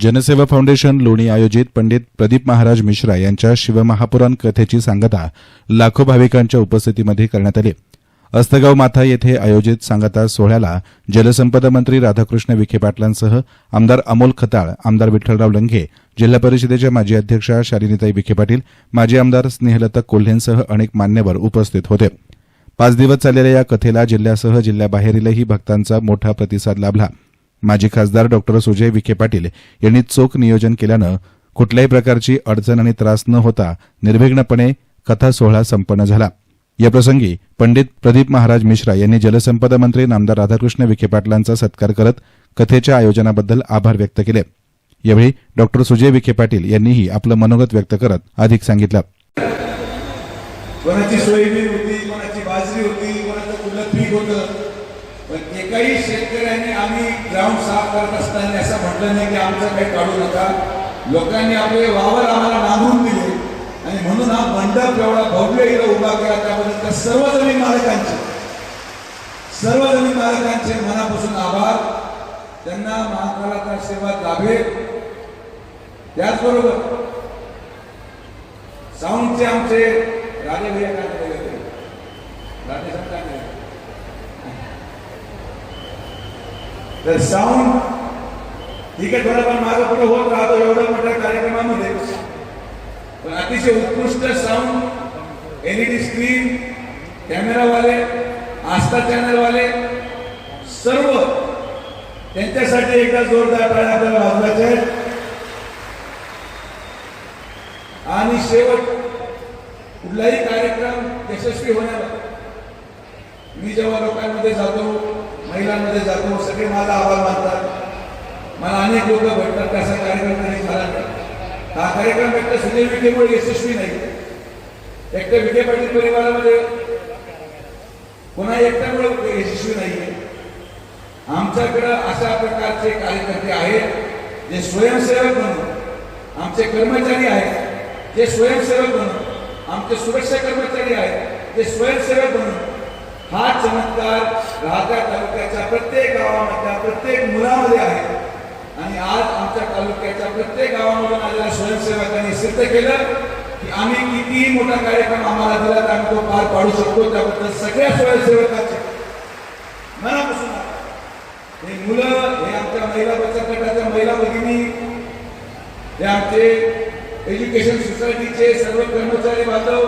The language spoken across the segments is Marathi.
जनसेवा फाउंडेशन लोणी आयोजित पंडित प्रदीप महाराज मिश्रा यांच्या शिवमहापुराण कथेची सांगता लाखो भाविकांच्या उपस्थितीमध्ये करण्यात आली. अस्तगाव माथा येथे आयोजित सांगता सोहळ्याला जलसंपदा मंत्री राधाकृष्ण विखे पाटलांसह आमदार अमोल खताळ आमदार विठ्ठलराव लंघे जिल्हा परिषदेच्या माजी अध्यक्षा शालिनीताई विखे पाटील माजी आमदार स्नेहलता कोल्हेंसह अनेक मान्यवर उपस्थित होते. पाच दिवस चाललेल्या या कथेला जिल्ह्यासह जिल्ह्याबाहेरीलही भक्तांचा मोठा प्रतिसाद लाभला. माजी खासदार डॉक्टर सुजय विखे पाटील यांनी चोख नियोजन केल्यानं कुठल्याही प्रकारची अडचण आणि त्रास न होता निर्विघ्नपणे कथा सोहळा संपन्न झाला. याप्रसंगी पंडित प्रदीप महाराज मिश्रा यांनी जलसंपदा मंत्री नामदार राधाकृष्ण विखे पाटलांचा सत्कार करत कथेच्या आयोजनाबद्दल आभार व्यक्त केले. यावेळी डॉक्टर सुजय विखे पाटील यांनीही आपलं मनोगत व्यक्त करत अधिक सांगितलं. कोणाची सोयबीन होती कोणाची बाजरी होती कोणाचं कुठलं पीक होतं? एकाही शेतकऱ्यांनी आम्ही ग्राउंड साफ करत असताना असं म्हटलं नाही की आमचं काही काढू नका. लोकांनी आपले वावर आम्हाला नांगरून दिले. आणि म्हणून हा मंडप एवढा भव्य इथं उभा केला. त्याबद्दल सर्व जमीन मालकांचे सर्व जमीन मालकांचे मनापासून आभार. त्यांना महाकालाचा आशीर्वाद लाभे. त्याचबरोबर साऊंडचे आमचे राजे भैया काय करायला लागले? राजे साहेब काय करायला लागले? तर साऊंड ठीक आहे थोडंफार मागं पुढे होत राहतो एवढ्या मोठ्या कार्यक्रमामध्ये. पण अतिशय उत्कृष्ट साऊंड एलईडी स्क्रीन कॅमेरावाले आस्था चॅनलवाले सर्व त्यांच्यासाठी एकदा जोरदार टाळ्या आपल्याला वाजवायचे आणि शेवट कुठलाही कार्यक्रम यशस्वी होणार मी जेव्हा लोकांमध्ये जातो महिलांमध्ये जातो सगळे माझा आभार मानतात. मला अनेक लोक भेटतात कसा कार्यक्रम नाही झाला नाही हा कार्यक्रम एकटा सुनील विखेमुळे यशस्वी नाही. एकट्या विखे पाटील परिवारामध्ये कोणा एकट्यामुळे यशस्वी नाहीये. आमच्याकडं अशा प्रकारचे कार्यकर्ते आहेत जे स्वयंसेवक म्हणून आमचे कर्मचारी आहेत जे स्वयंसेवक म्हणून आमचे सुरक्षा कर्मचारी आहेत ते स्वयंसेवक म्हणून हा चमत्कार राजा तालुक्याच्या प्रत्येक गावामधल्या प्रत्येक मुलामध्ये आहे. आणि आज आमच्या तालुक्याच्या प्रत्येक गावामधून आलेल्या स्वयंसेवकांनी सिद्ध केलं की आम्ही कितीही मोठा कार्यक्रम आम्हाला दिला तर आम्ही तो पार पाडू शकतो. त्याबद्दल सगळ्या स्वयंसेवकांचे मनापासून हे मुलं हे आमच्या महिला बचत गटाच्या महिला भगिनी हे आमचे एज्युकेशन सोसायटीचे सर्व कर्मचारी बांधव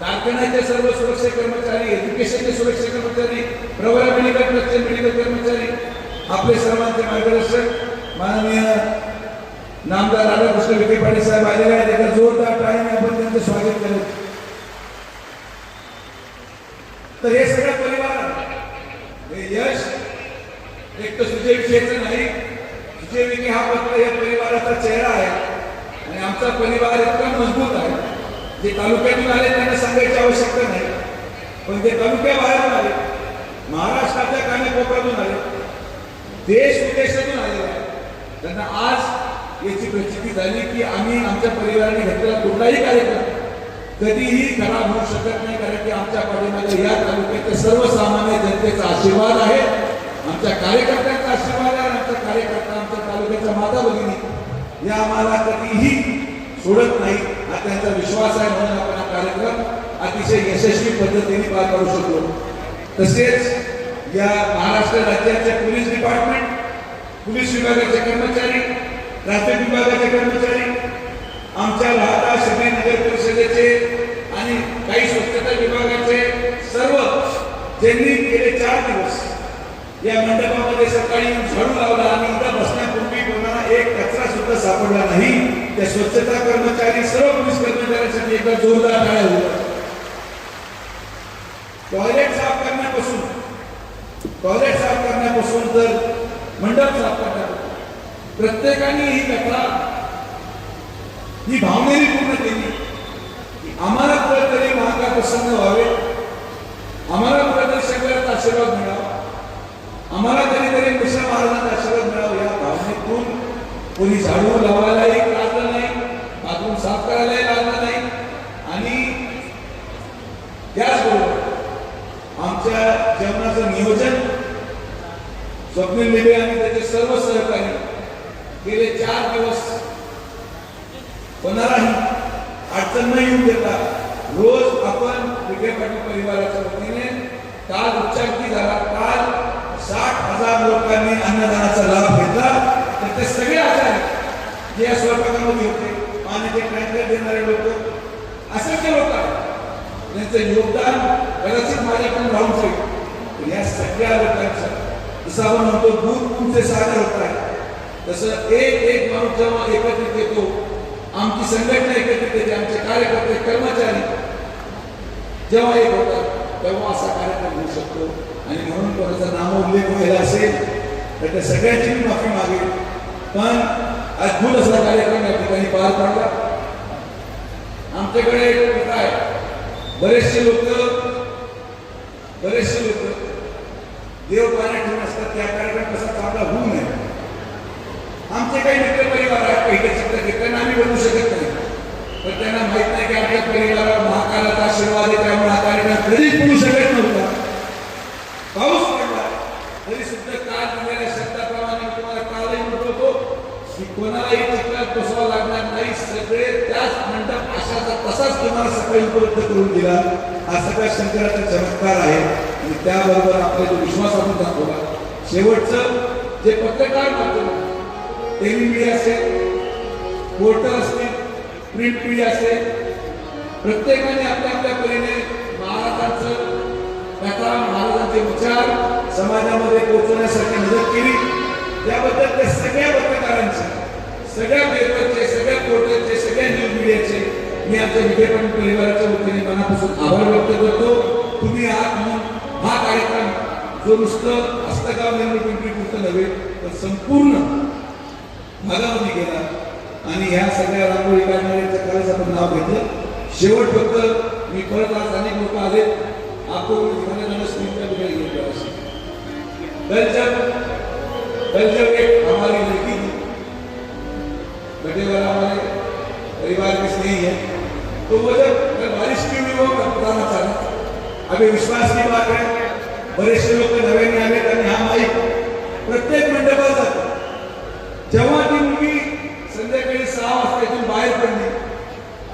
कारखान्याचे सर्व सुरक्षा कर्मचारी एज्युकेशनचे सुरक्षा कर्मचारी प्रवरा मेडिकल ट्रस्टचे मेडिकल कर्मचारी आपले सर्वांचे मार्गदर्शक माननीय नामदार राधाकृष्ण विखे पाटील साहेब आलेले आहेत. एका जोरदार टाळीने आपण त्यांचं स्वागत केलं तर हे सगळं परिवार हे यश एक तर सुजय विखेचं नाही. सुजय विखे हा फक्त या परिवाराचा चेहरा आहे. आणि आमचा परिवार इतका मजबूत आहे. जे तालुक्यातून आले त्यांना सांगायची आवश्यकता नाही. पण ते तालुक्याबाहेरून आले महाराष्ट्राच्या कानाकोपऱ्यातून आले देश विदेशातून आलेले आहे त्यांना आज याची प्रचिती झाली की आम्ही आमच्या परिवाराने घेतलेला कुठलाही कार्यक्रम कधीही खराब होऊ शकत नाही कारण की आमच्या पाठीमागे या तालुक्याचे सर्वसामान्य जनतेचा आशीर्वाद आहे. आमच्या कार्यकर्त्यांचा आशीर्वाद आहे आणि आमच्या कार्यकर्ता आमच्या तालुक्याच्या माता भगिनी या आम्हाला कधीही सोडत नाही. त्यांचा विश्वास आहे म्हणून आपण हा कार्यक्रम अतिशय यशस्वी पद्धतीने पार पाडू शकतो तसेच या महाराष्ट्र राज्याचे पोलीस डिपार्टमेंट पोलीस विभागाचे कर्मचारी राज्य विभागाचे कर्मचारी आमच्या राहता शहरी नगर परिषदेचे आणि काही स्वच्छता विभागाचे सर्व ज्यांनी गेले चार दिवस या मंडपामध्ये सकाळी झाडू लावला आणि इथं बसण्यापूर्वी कोणाला एक कचरा सुद्धा सापडला नाही त्या स्वच्छता कर्मचारी सर्व पोलीस कर्मचाऱ्यांसाठी एकदा जोरदार टाळ्या होत्या टॉयलेट साफ करण्यापासून टॉयलेट साफ करण्यापासून तर मंडप साफ करण्यापासून प्रत्येकाने ही कथा ही भावनेने पूर्ण केली. आम्हाला कुठेतरी महाकाल प्रसन्न व्हावे आम्हाला कुठेतरी सगळ्यात आशीर्वाद मिळावा आम्हाला कधीतरी मिश्र महाराजांचा आशीर्वाद मिळावा या भावनेतून कोणी झाडू लावायलाही साफ करायलाही लागलं नाही. आणि त्याचबरोबर आमच्या जेवणाचं नियोजन स्वप्नील लिबे आणि त्याचे सर्व सहकारी गेले चार दिवस कोणालाही अडचण न येऊन देता. रोज आपण विखे पाटील परिवाराच्या वतीने काल उच्चांकी झाला. काल साठ हजार लोकांनी अन्नदानाचा लाभ घेतला. तर ते सगळे आचार्य जे या स्वयंपाकामध्ये होते पाण्याचे टँकर देणारे लोक असंख्य लोक आहेत. त्यांचं योगदान कदाचित माझ्याकडून राहून जाईल. पण या सगळ्या लोकांचं जसं आपण म्हणतो दूध तुमचे सागर होत आहे. तसं एक एक माणूस जेव्हा एकत्रित येतो आमची संघटना एकत्रित येते आमचे कार्यकर्ते कर्मचारी जेव्हा एक होतात तेव्हा असा कार्यक्रम होऊ शकतो. आणि म्हणून कोणाचा नामोल्लेख व्हायला असेल तर त्या सगळ्यांची मी माफी मागेल पण अद्भुत असा कार्यक्रम या ठिकाणी पार पाडला आमच्याकडे काय बरेचसे लोक बरेचसे लोक देव पाण्यात ठेवून असतात त्या कार्यक्रम कसा चांगला होऊ नये. आमचे काही मित्र परिवार आहेत काही चित्र घेत त्यांना आम्ही बनवू शकत नाही. पण त्यांना माहीत नाही की आपल्या परिवारावर महाकालाचा आशीर्वाद आहे त्यामुळे हा कार्यक्रम कधीच होऊ शकत नव्हता पाऊस पडला तरी सुद्धा काल दिलेल्या शब्दाप्रमाणे मी तुम्हाला कालही म्हणतो होतो की कोणालाही चित्रात बसवा लागणार नाही सगळे त्याच मंडप असाच तुम्हाला सकाळी उपलब्ध करून दिला. हा सगळा शंकराचा चमत्कार आहे. आणि त्याबरोबर आपला जो विश्वास आपण दाखवला. शेवटचं जे पत्रकार माध्यम टेलिमीडिया असेल पोर्टल असतील प्रिंट मीडिया असेल प्रत्येकाने आपल्या आपल्या परीने महाराजांचं कथा महाराजांचे विचार समाजामध्ये पोहोचवण्यासाठी मदत केली. त्याबद्दल त्या सगळ्या पत्रकारांचे सगळ्या पेपरचे सगळ्या पोर्टलचे सगळ्या न्यूज मीडियाचे मी आमच्या विखेपाटील परिवाराच्या वतीने मनापासून आभार व्यक्त करतो. तुम्ही आहात म्हणून हा कार्यक्रम जो नुसतं हस्तगाव निर्मिती पिंपरी पुरतं नव्हे तर संपूर्ण भागामध्ये गेला. आणि ह्या सगळ्या रांगोळी काढणाऱ्यांच्या कालच आपण नाव घेतलं. शेवट फक्त मी परत आज अनेक लोक आले आपण दिखाने जाना स्क्रीन पे दिखाई दे रहा एक हमारी लड़की थी. बड़े वाला हमारे परिवार के स्नेही है. तो वो जब मैं बारिश की हुई वो पुराना चाहा अभी विश्वास की बात है बरेचसे लोक नव्याने आले आणि हा माईक प्रत्येक मंडपात जातो. जेव्हा ती मुलगी संध्याकाळी सहा वाजता इथून बाहेर पडली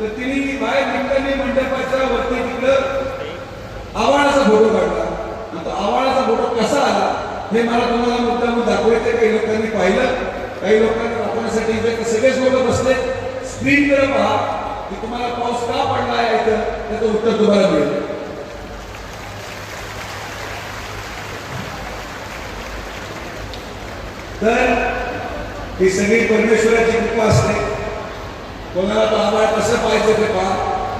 तर तिने बाहेर निघताना मंडपाच्या वरती तिकडं आव्हानाचा फोटो काढला. आता तो फोटो कसा आला हे मला तुम्हाला मुद्दाम दाखवायचं काही लोकांनी पाहिलं काही लोकांना वापरण्यासाठी सगळेच लोक बसले स्क्रीनकडे पहा. की तुम्हाला पाऊस का पडला आहे त्याचं उत्तर तुम्हाला मिळेल. तर ही सगळी परमेश्वराची कृपा असते. कोणाला तो आभाळ कसं पाहिजे ते पहा.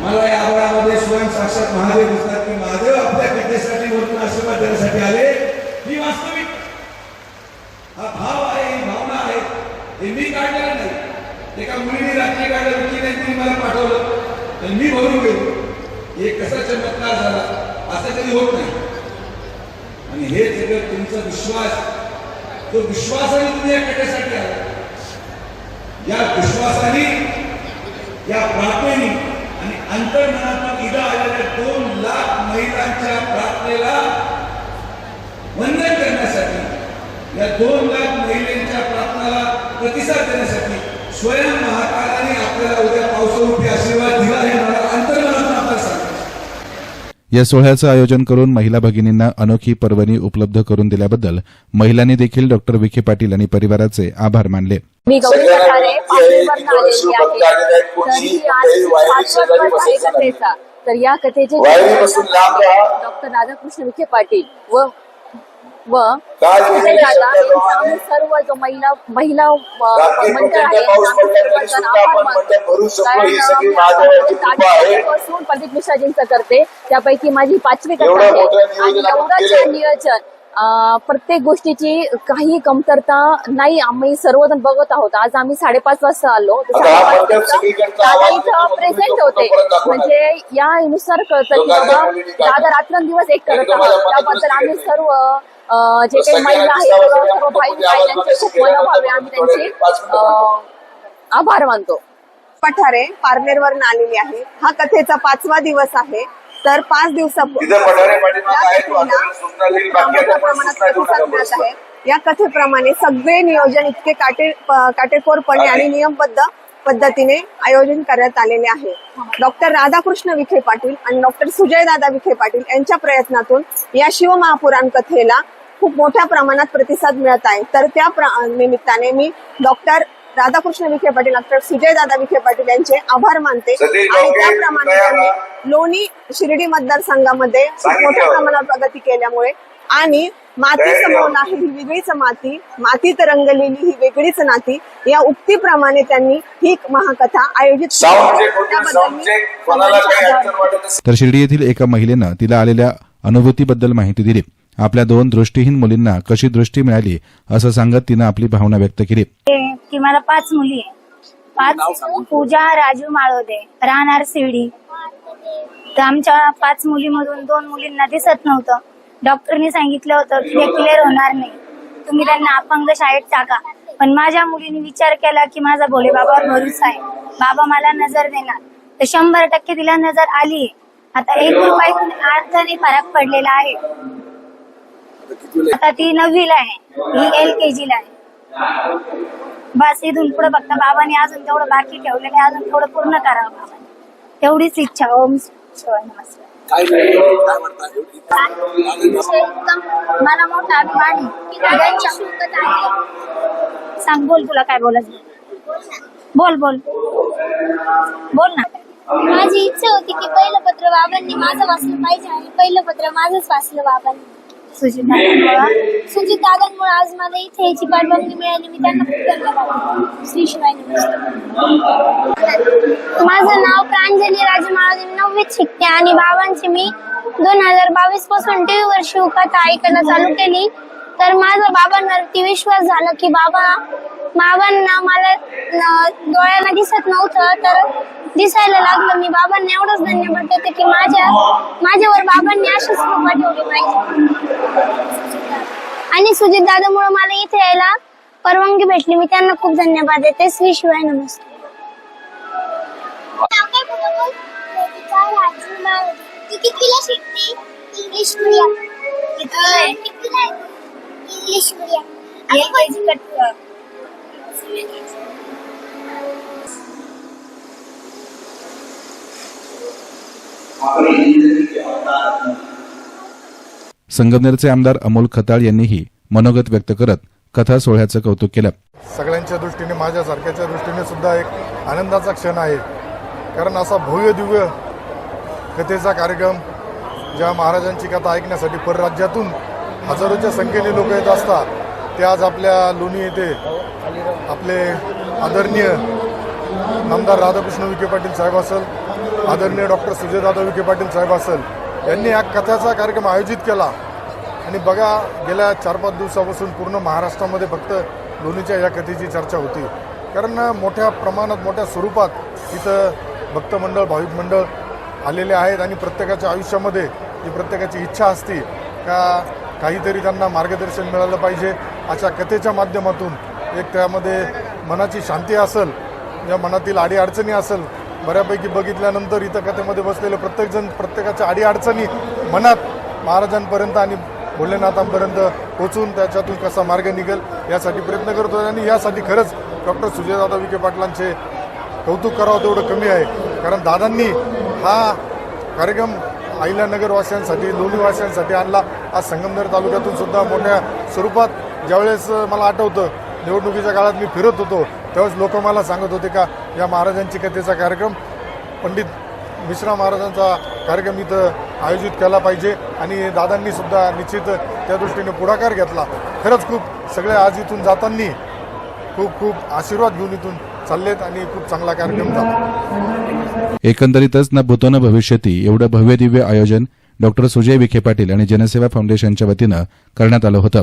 मला या आभाळामध्ये स्वयं साक्षात महादेव दिसतात की महादेव आपल्या कथेसाठी वरून आशीर्वाद देण्यासाठी आले ही वास्तविक हा भाव आहे ही भावना आहे हे मी काढलेलं नाही एका मुलीने रात्री काढलं विकीने तिने मला पाठवलं आणि मी भरून गेलो हे कसा चमत्कार झाला? असं कधी होत नाही. आणि हे सगळं तुमचा विश्वास तो विश्वासाने तुम्ही या कथेसाठी आला. या विश्वासाने या प्रार्थनेने आणि अंतर्मनातून इथं आलेल्या दोन लाख महिलांच्या प्रार्थनेला वंदन करण्यासाठी या दोन लाख महिलांच्या प्रार्थनेला प्रतिसाद देण्यासाठी स्वयं महाकालाने आपल्याला उद्या पावसारूपी आशीर्वाद दिला हे मला अंतर्मनातून आपल्याला सांगायचं या सोहळ्याचं आयोजन करून महिला भगिनींना अनोखी पर्वणी उपलब्ध करून दिल्याबद्दल महिलांनी देखील डॉक्टर विखे पाटील आणि परिवाराचे आभार मानले मी गौरी आलेली आहे तर ही आज पाचवा दिवस आहे. कथेचा या कथेचे. डॉक्टर राधाकृष्ण विखे पाटील व व सर्व जो महिला महिला अ, रात्री मंडळ आहे प्रचंड पाऊस आम्ही पडला तरी सर्वजण सुद्धा आभार आपण मानतो. मंडप भरू शकतो कारण, ही अ, सगळी मी महादेवाची आता कृपा आहे. पासून पंडित मिश्राजींचं करते त्यापैकी माझी पाचवी कथा आहे आणि नियोजन आपण एवढं केलंय. छान नियोजन प्रत्येक गोष्टीची काही कमतरता नाही. आम्ही सर्वजण बघत आहोत. आज आम्ही साडेपाच वाजता आलो. हा दादा आवाज इथं प्रेझेंट होते. म्हणजे यानुसार कळतं की बाबा दादा रात्रंदिवस एक करत आहोत त्याबद्दल आम्ही. सर्व जे तो काही महिला आहेत सर्व भाई खूप मनोभावे. आम्ही त्यांचे आभार मानतो. पठारे पारनेरवरून आलेली आहे. हा कथेचा पाचवा दिवस आहे. तर पाच पण प्रमाणात. आहे. या कथेप्रमाणे सगळे नियोजन इतके काटे काटेकोरपणे आणि नियमबद्ध पद्धतीने आयोजन करण्यात आलेले आहे. डॉक्टर राधाकृष्ण विखे पाटील आणि डॉक्टर सुजयदादा विखे पाटील यांच्या प्रयत्नातून या शिवमहापुराण कथेला खूप मोठ्या प्रमाणात प्रतिसाद मिळत आहे. तर त्या निमित्ताने मी डॉक्टर राधाकृष्ण विखे पाटील डॉक्टर सुजयदादा विखे पाटील यांचे आभार मानते आणि त्याप्रमाणे त्यांनी. लोणी शिर्डी मतदारसंघामध्ये. मोठ्या प्रमाणात प्रगती केल्यामुळे आणि माती समोर. आहे ही वेगळीच माती मातीत रंगलेली ही वेगळीच नाती या उक्तीप्रमाणे त्यांनी ही महाकथा आयोजित त्याबद्दल तर शिर्डी येथील एका महिलेनं तिला आलेल्या अनुभूतीबद्दल माहिती दिली आपल्या दोन दृष्टीहीन मुलींना कशी दृष्टी मिळाली असं सांगत तिनं आपली भावना व्यक्त केली. की मला पाच मुली आहे पाच पूजा राजू माळोदे राहणार शिर्डी. तर आमच्या पाच मुलीमधून दोन मुलींना दिसत नव्हतं. डॉक्टरनी सांगितलं होतं की ते क्लिअर होणार नाही. तुम्ही त्यांना अपंग शाळेत टाका. पण माझ्या मुलीने विचार केला की माझा भोले बाबावर भरोसा आहे. बाबा मला नजर देणार. तर शंभर टक्के तिला नजर आली आता एक रुपयातून अर्थाने फरक पडलेला आहे. आता ती नववीला आहे. ही एल के ला आहे. बस इथून पुढे फक्त बाबांनी अजून तेवढं बाकी ठेवलेलं आहे. अजून थोडं पूर्ण करावं बाबांनी. तेवढीच इच्छा. ओम शिवाय नमस्कार. एकदम मला मोठा अभिमान सांग बोल तुला काय बोलायचं. बोल बोल. बोल ना. माझी इच्छा होती की पहिलं पत्र बाबांनी माझं वाचलं पाहिजे आणि पहिलं पत्र माझंच वाचलं बाबांनी. सुजित दादा सुजित दादांमुळे आज मला इथे याची परवानगी मिळाली. मी त्यांना खूप धन्यवाद श्री शिवाय माझं नाव प्रांजली राजू महादेव नववीत शिकते आणि बाबांची मी दोन हजार बावीसपासून टीव्हीवर शिवकथा ऐकायला चालू केली. तर माझा बाबांवरती विश्वास झाला की बाबा बाबांना मला न- डोळ्यांना दिसत नव्हतं तर दिसायला लागलं. मी बाबांना एवढंच धन्यवाद देते की माझ्या माझ्यावर बाबांनी अशीच कृपा ठेवली पाहिजे. आणि सुजित दादामुळे मला इथे यायला परवानगी भेटली. मी त्यांना खूप धन्यवाद देते. श्री शिवाय नमस्कार. English medium. English medium. संगमनेरचे आमदार अमोल खताळ यांनीही मनोगत व्यक्त करत कथा सोहळ्याचं कौतुक केलं. सगळ्यांच्या दृष्टीने माझ्यासारख्याच्या दृष्टीने सुद्धा एक आनंदाचा क्षण आहे. कारण असा भव्य दिव्य कथेचा कार्यक्रम ज्या महाराजांची कथा ऐकण्यासाठी परराज्यातून हजारोच्या संख्येने लोक येत असतात ते आज आपल्या लोणी येथे आपले आदरणीय नामदार राधाकृष्ण विखे पाटील साहेब असेल आदरणीय डॉक्टर सुजयदादा विखे पाटील साहेब असेल यांनी या कथेचा कार्यक्रम आयोजित केला. आणि बघा गेल्या चार पाच दिवसापासून पूर्ण महाराष्ट्रामध्ये फक्त लोणीच्या या कथेची चर्चा होती. कारण मोठ्या प्रमाणात मोठ्या स्वरूपात इथं भक्तमंडळ भाविक मंडळ आलेले आहेत आणि प्रत्येकाच्या आयुष्यामध्ये जी प्रत्येकाची इच्छा असते का काहीतरी त्यांना मार्गदर्शन मिळालं पाहिजे अशा कथेच्या माध्यमातून एक त्यामध्ये मनाची शांती असेल या मनातील अडीअडचणी असेल बऱ्यापैकी बघितल्यानंतर इथं कथेमध्ये बसलेले प्रत्येकजण प्रत्येकाच्या अडीअडचणी मनात महाराजांपर्यंत आणि भोलेनाथांपर्यंत पोचून त्याच्यातून कसा मार्ग निघेल यासाठी प्रयत्न करतो आणि यासाठी खरंच डॉक्टर सुजयदादा विखे पाटलांचे कौतुक करावं तेवढं कमी आहे. कारण दादांनी हा कार्यक्रम अहिल्यानगरवासियांसाठी लोणीवासियांसाठी आणला. आज संगमनेर तालुक्यातून सुद्धा मोठ्या स्वरूपात ज्यावेळेस मला आठवतं निवडणुकीच्या काळात मी फिरत होतो त्यावेळेस लोक मला सांगत होते का या महाराजांची कथेचा कार्यक्रम पंडित मिश्रा महाराजांचा कार्यक्रम इथं आयोजित केला पाहिजे आणि दादांनी सुद्धा निश्चित त्या दृष्टीने पुढाकार घेतला. खरंच खूप सगळे आज इथून जाताना खूप खूप आशीर्वाद घेऊन इथून चाललेत आणि खूप चांगला कार्यक्रम झाला. एकंदरीतच न भूतो न भविष्यती एवढं भव्य दिव्य आयोजन डॉक्टर सुजय विखे पाटील आणि जनसेवा फाउंडेशनच्या वतीनं करण्यात आलं होतं.